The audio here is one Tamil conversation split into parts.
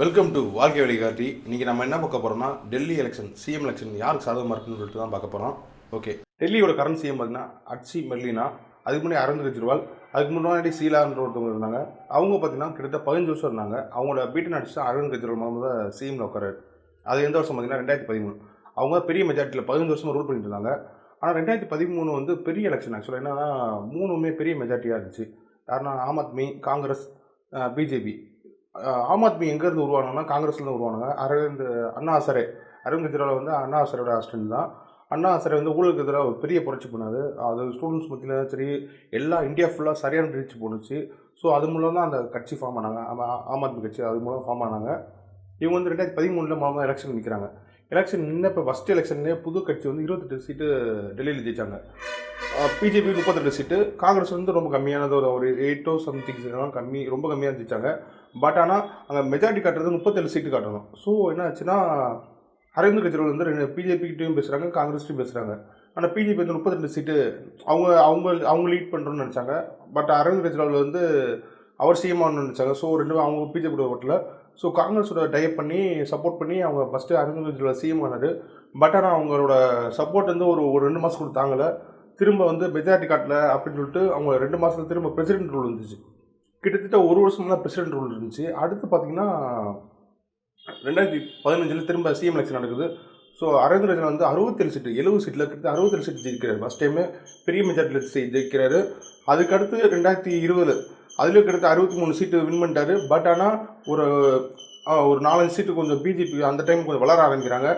வெல்கம் டு வாழ்க்கை வழிகாட்டி. இன்னைக்கு நம்ம என்ன பார்க்க போறோம்னா டெல்லி எலெக்ஷன் சிஎம் எலெக்ஷன் யாருக்கு சாதகமாக இருக்குன்னு சொல்லிட்டு தான் பார்க்க போகிறோம் ஓகே டெல்லியோட கரண்ட் சிஎம் பார்த்தீங்கன்னா அட்சி மெல்லினா அதுக்கு முன்னாடி அரவிந்த் கெஜ்ரிவால் அதுக்கு முன்னாடி சீலான்ற ஒருத்தவங்க இருந்தாங்க. அவங்க பார்த்தீங்கன்னா கிட்டத்தட்ட பதினஞ்சு வருஷம் இருந்தாங்க. அவங்களோட பீட்டன் அடிச்சு அரவிந்த் கெஜ்ரிவால் மூலமாக தான் சிஎம்ல உட்காராரு அது எந்த வருஷம் பார்த்தீங்கன்னா ரெண்டாயிரத்தி பதிமூணு. அவங்க பெரிய மெஜாரிட்டியில் பதினஞ்சு வருஷமாக ரூல் பண்ணிட்டு இருந்தாங்க. ஆனால் ரெண்டாயிரத்தி பதிமூணு வந்து பெரிய எலெக்ஷன் ஆக்சுவலாக என்னன்னா மூணுமே பெரிய மெஜாரிட்டியாக இருந்துச்சு. யாருன்னா ஆம் ஆத்மி காங்கிரஸ் பிஜேபி ஆம் ஆத்மி எங்கேருந்து உருவானாங்கன்னா காங்கிரஸ்லேருந்து உருவானாங்க அரவிந்த் அண்ணா அசரே அரவிந்த் கெஜ்ரிவால் வந்து அண்ணா அசரோட அசிஸ்டன்ட் தான். அண்ணா அசரே வந்து ஊழலுக்கு எதிராக ஒரு பெரிய புரட்சி பண்ணார். அது ஸ்டூடெண்ட்ஸ் மத்தியில் சரி எல்லா இந்தியா ஃபுல்லாக சரியான ரீச் போணுச்சு. ஸோ அது மூலம் தான் அந்த கட்சி ஃபார்ம் ஆனாங்க. ஆம் ஆத்மி கட்சி அது மூலம் ஃபார்ம் ஆனாங்க. இவங்க வந்து ரெண்டாயிரத்தி பதிமூணில் மூலமாக எலெக்ஷன் நிற்கிறாங்க எலெக்ஷன் நின்ன இப்போ ஃபஸ்ட் எலெக்ஷன்லேயே புது கட்சி வந்து இருபத்தெட்டு சீட்டு டெல்லியில் ஜெயிச்சாங்க. பிஜேபி முப்பத்தெட்டு சீட்டு காங்கிரஸ் வந்து ரொம்ப கம்மியானது ஒரு ஒரு எயிட்டோ சம்திங் தான் கம்மி ரொம்ப கம்மியாக ஜெயிச்சாங்க. பட் ஆனால் அங்கே மெஜாரிட்டி காட்டுறது முப்பத்தேழு சீட்டு காட்டணும். ஸோ என்ன ஆச்சுன்னா அரவிந்த் கெஜ்ரிவால் வந்து ரெண்டு பிஜேபிக்கிட்டையும் பேசுகிறாங்க காங்கிரஸ்ட்டையும் பேசுகிறாங்க ஆனால் பிஜேபி வந்து முப்பத்தெட்டு சீட்டு அவங்க அவங்க அவங்க லீட் பண்ணுறோன்னு நினச்சாங்க. பட் அரவிந்த் கெஜ்ரிவால் வந்து அவர் சிஎம் ஆகணும்னு நினச்சாங்க. ஸோ ரெண்டு அவங்க பிஜேபி ஓட்டில் ஸோ காங்கிரஸோட டைப் பண்ணி சப்போர்ட் பண்ணி அவங்க ஃபஸ்ட்டு அரவிந்த் கெஜ்ரிவால் சிஎம் ஆனார். பட் ஆனால் அவங்களோட சப்போர்ட் வந்து ஒரு ஒரு ரெண்டு மாதம் கூட தாங்கலை. திரும்ப வந்து மெஜாரிட்டி காட்டில் அப்படின்னு சொல்லிட்டு அவங்க ரெண்டு மாதத்துல திரும்ப பிரசிடென்ட் ரூல் இருந்துச்சு கிட்டத்தட்ட ஒரு வருஷம் தான் பிரசிடென்ட் ரூல் இருந்துச்சு. அடுத்து பார்த்தீங்கன்னா ரெண்டாயிரத்தி பதினஞ்சில் திரும்ப சிஎம் எலெக்ஷன் நடக்குது. ஸோ அரவிந்த் கெஜ்ரிவால் வந்து அறுபத்தேழு சீட்டு எழுபது சீட்டில் கிட்ட அறுபத்தேழு சீட்டு ஜெயிக்கிறார். ஃபஸ்ட் டைமு பெரிய மெஜாரிட்டியில் ஜெயிக்கிறாரு. அதுக்கடுத்து ரெண்டாயிரத்தி இருபது அதுலேயும் கிட்டத்தட்ட அறுபத்தி மூணு சீட்டு வின் பண்ணிட்டாரு. பட் ஆனால் ஒரு ஒரு நாலஞ்சு சீட்டு கொஞ்சம் பிஜேபி அந்த டைம் கொஞ்சம் வளர ஆரம்பிக்கிறாங்க.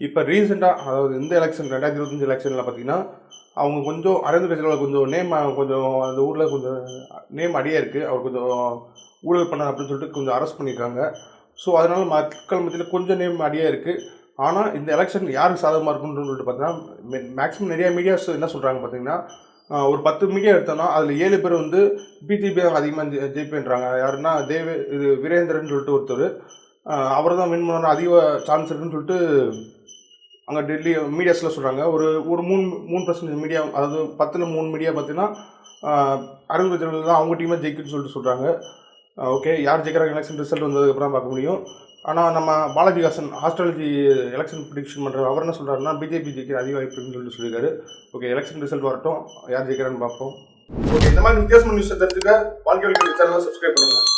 இப்போ ரீசெண்டாக அதாவது இந்த எலெக்ஷன் ரெண்டாயிரத்தி இருபத்தஞ்சு எலெக்ஷனில் பார்த்தீங்கன்னா அவங்க கொஞ்சம் அரவிந்த் கெஜ்ரிவால் கொஞ்சம் நேம் கொஞ்சம் அந்த ஊரில் கொஞ்சம் நேம் அடியாக இருக்குது அவர் கொஞ்சம் ஊழல் பண்ணார் அப்படின்னு சொல்லிட்டு கொஞ்சம் அரெஸ்ட் பண்ணியிருக்காங்க ஸோ அதனால் மக்கள் மத்தியில் கொஞ்சம் நேம் அடியாக இருக்குது ஆனால் இந்த எலெக்ஷன் யாருக்கு சாதகமாக இருக்குன்னு சொல்லிட்டு பார்த்தீங்கன்னா மேக்ஸிமம் நிறைய மீடியாஸ் என்ன சொல்கிறாங்க பார்த்தீங்கன்னா ஒரு பத்து மீடியா எடுத்தோம்னா அதில் ஏழு பேர் வந்து பிஜேபி அதிகமாக ஜெயிப்பேன்றாங்க. யாருன்னா தேவே இது வீரேந்திரன் சொல்லிட்டு ஒருத்தர். அவர் தான் வின் பண்ண அதிக சான்ஸ் இருக்குன்னு சொல்லிட்டு அங்கே டெல்லி மீடியாஸில் சொல்கிறாங்க ஒரு ஒரு மூணு மூணு பர்சன்டேஜ் மீடியா அதாவது பத்தில் மூணு மீடியா பார்த்தீங்கன்னா ஆஹ் தான் அவங்க டீமாக ஜெயிக்குன்னு சொல்லிட்டு சொல்கிறாங்க ஓகே யார் ஜெயிக்கிறாங்க? எலெக்ஷன் ரிசல்ட் வந்ததுக்கப்புறம் பார்க்க முடியும். ஆனால் நம்ம Balaji Hasan astrology election prediction பண்ணுற அவர் என்ன சொல்கிறாருன்னா பிஜேபி ஜெயிக்கிற அதிக வாய்ப்பு சொல்லி சொல்லியிருக்காரு. ஓகே எலெக்ஷன் ரிசல்ட் வரட்டும். யார் ஜெயிக்கிறான்னு பார்ப்போம். ஓகே இந்த மாதிரி வித்தியாசமான நியூஸ் தெரிஞ்சுக்க வாழ்க்கை சேனலை சப்ஸ்கிரைப் பண்ணுங்கள்